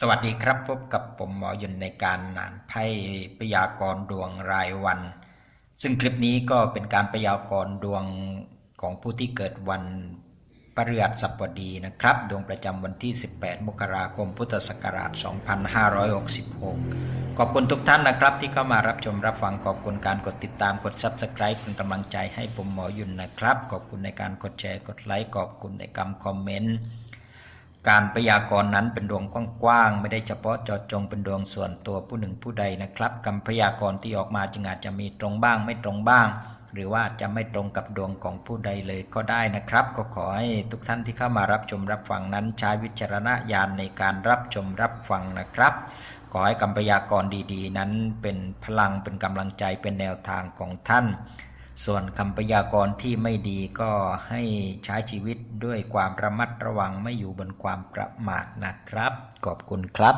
สวัสดีครับพบกับผมหมอยุนในการอ่านไพ่พยากรณ์ดวงรายวัน ซึ่งคลิปนี้ก็เป็นการพยากรณ์ดวงของผู้ที่เกิดวันพฤหัสบดีนะครับ ดวงประจำวันที่ 18 มกราคม พุทธศักราช 2566 ขอบคุณทุกท่านนะครับ ที่เข้ามารับชมรับฟังขอบคุณการกดติดตามกด Subscribe เป็นกำลังใจให้ผมหมอยุนนะครับ ขอบคุณในการกดแชร์กดไลค์ขอบคุณในคำคอมเมนต์ การพยากรณ์นั้นเป็นดวงกว้างๆไม่ได้เฉพาะเจาะจงเป็นดวงส่วนตัวผู้หนึ่งผู้ใดนะครับคำพยากรณ์ที่ออกมาจึงอาจจะมีตรงบ้างไม่ตรงบ้าง หรือว่าจะไม่ตรงกับดวงของผู้ใดเลยก็ได้นะครับ ก็ขอให้ทุกท่านที่เข้ามารับชมรับฟังนั้นใช้วิจารณญาณในการรับชมรับฟังนะครับขอให้คำพยากรณ์ดีๆ นั้นเป็นพลังเป็นกำลังใจเป็นแนวทางของท่าน ส่วนคำพยากรณ์ที่ไม่ดีก็ให้ใช้ชีวิตด้วยความระมัดระวังไม่อยู่บนความประมาทนะครับ ขอบคุณครับ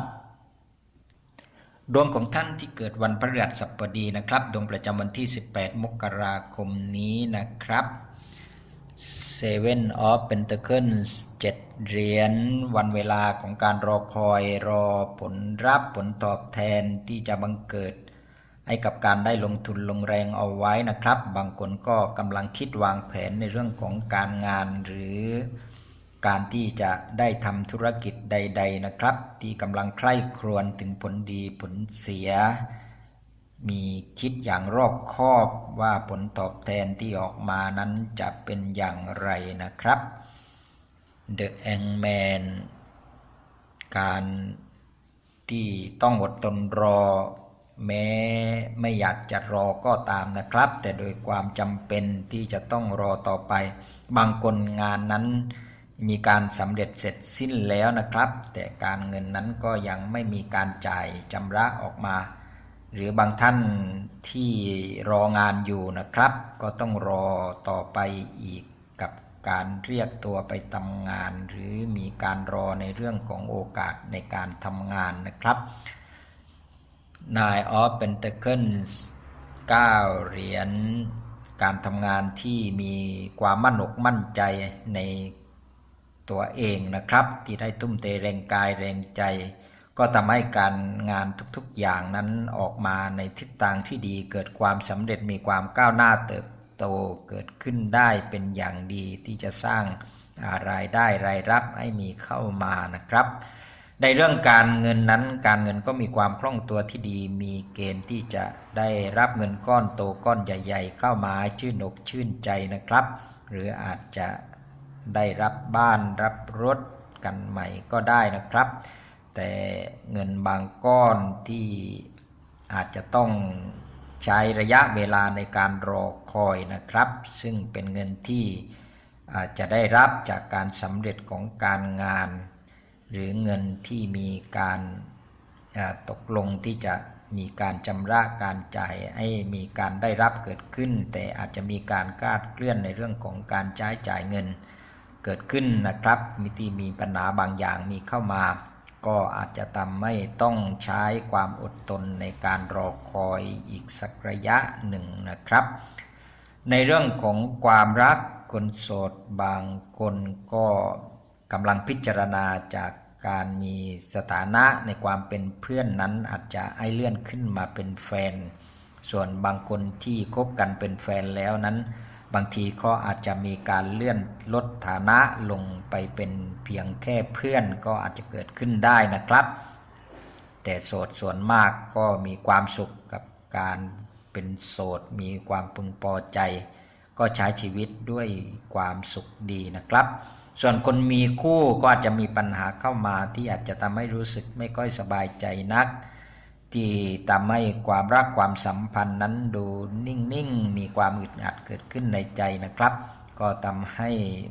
ดวงของท่านที่เกิดวันพฤหัสบดีนะครับดวงประจำวันที่ 18 มกราคมนี้นะครับ Seven of Pentacles 7เหรียญวันเวลาของการรอคอยรอผลรับผลตอบแทนที่จะบังเกิด ให้กับการได้ลงทุนลงแรงเอาไว้นะครับ บางคนก็กำลังคิดวางแผนในเรื่องของการงานหรือการที่จะได้ทำธุรกิจใด ๆนะครับ ที่กำลังใคร่ครวญถึงผลดีผลเสีย มีคิดอย่างรอบคอบว่าผลตอบแทนที่ออกมานั้นจะเป็นอย่างไรนะครับ The Angman การที่ต้องอดทนรอ แม้ไม่อยากจะรอก็ตามนะครับ แต่โดยความจำเป็นที่จะต้องรอต่อไป บางคนงานนั้น มีการสำเร็จเสร็จสิ้นแล้วนะครับ แต่การเงินนั้นก็ยังไม่มีการจ่ายจำระออกมา หรือบางท่านที่รองานอยู่นะครับ ก็ต้องรอต่อไปอีกกับการเรียกตัวไปทำงาน หรือมีการรอในเรื่องของโอกาสในการทำงานนะครับ Nine of Pentacles 9เหรียญการทำงานที่มีความมั่นอกมั่นใจในตัวเองนะครับ ที่ได้ทุ่มเทแรงกายแรงใจ ก็ทำให้การงานทุกๆอย่างนั้นออกมาในทิศทางที่ดีเกิดความสำเร็จมีความก้าวหน้าเติบโตเกิดขึ้นได้เป็นอย่างดีที่จะสร้างรายได้รายรับให้มีเข้ามานะครับ ในเรื่องการเงินนั้นการเงินก็มีความคล่องตัวที่ดี มีเกณฑ์ที่จะได้รับเงินก้อนโตก้อนใหญ่ ๆ เข้ามาชื่นอกชื่นใจนะครับ หรืออาจจะได้รับบ้านรับรถกันใหม่ก็ได้นะครับ แต่เงินบางก้อนที่อาจจะต้องใช้ระยะเวลาในการรอคอยนะครับ ซึ่งเป็นเงินที่อาจจะได้รับจากการสำเร็จของการงาน หรือเงินที่มีการตกลงที่จะมีการชำระการจ่ายให้มีการได้รับเกิดขึ้น แต่อาจจะมีการคาดเคลื่อนในเรื่องของการใช้จ่ายเงินเกิดขึ้นนะครับมีที่มีปัญหาบางอย่างมีเข้ามา ก็อาจจะทำให้ต้องใช้ความอดทนในการรอคอยอีกสักระยะหนึ่งนะครับ ในเรื่องของความรักคนโสดบางคนก็ กำลังพิจารณาจากการมีสถานะในความเป็นเพื่อนนั้นอาจจะให้เลื่อนขึ้นมาเป็นแฟน ส่วนบางคนที่คบกันเป็นแฟนแล้วนั้น บางทีก็อาจจะมีการเลื่อนลดฐานะลงไปเป็นเพียงแค่เพื่อนก็อาจจะเกิดขึ้นได้นะครับ แต่โสดส่วนมากก็มีความสุขกับการเป็นโสดมีความพึงพอใจ ก็ใช้ชีวิตด้วยความสุขดีนะครับ ส่วนคนมีคู่ก็อาจจะมีปัญหาเข้ามาที่อาจจะทำให้รู้สึกไม่ค่อยสบายใจนัก ที่ทำให้ความรักความสัมพันธ์นั้นดูนิ่งๆ มีความอึดอัดเกิดขึ้นในใจนะครับ ก็ทำให้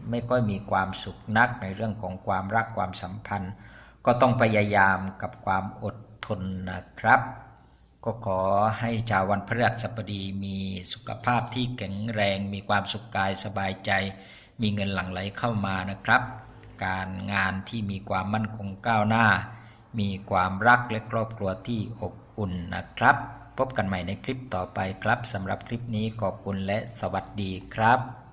ไม่ค่อยมีความสุขนักในเรื่องของความรักความสัมพันธ์ ก็ต้องพยายามกับความอดทนนะครับ ก็ขอให้ชาววันพฤหัสบดีมีสุขภาพที่แข็งแรง มีความสุขกายสบายใจ มีเงินหลั่งไหลเข้ามานะครับ การงานที่มีความมั่นคงก้าวหน้า มีความรักและครอบครัวที่อบอุ่นนะครับ พบกันใหม่ในคลิปต่อไปครับสำหรับคลิปนี้ขอบคุณและสวัสดีครับ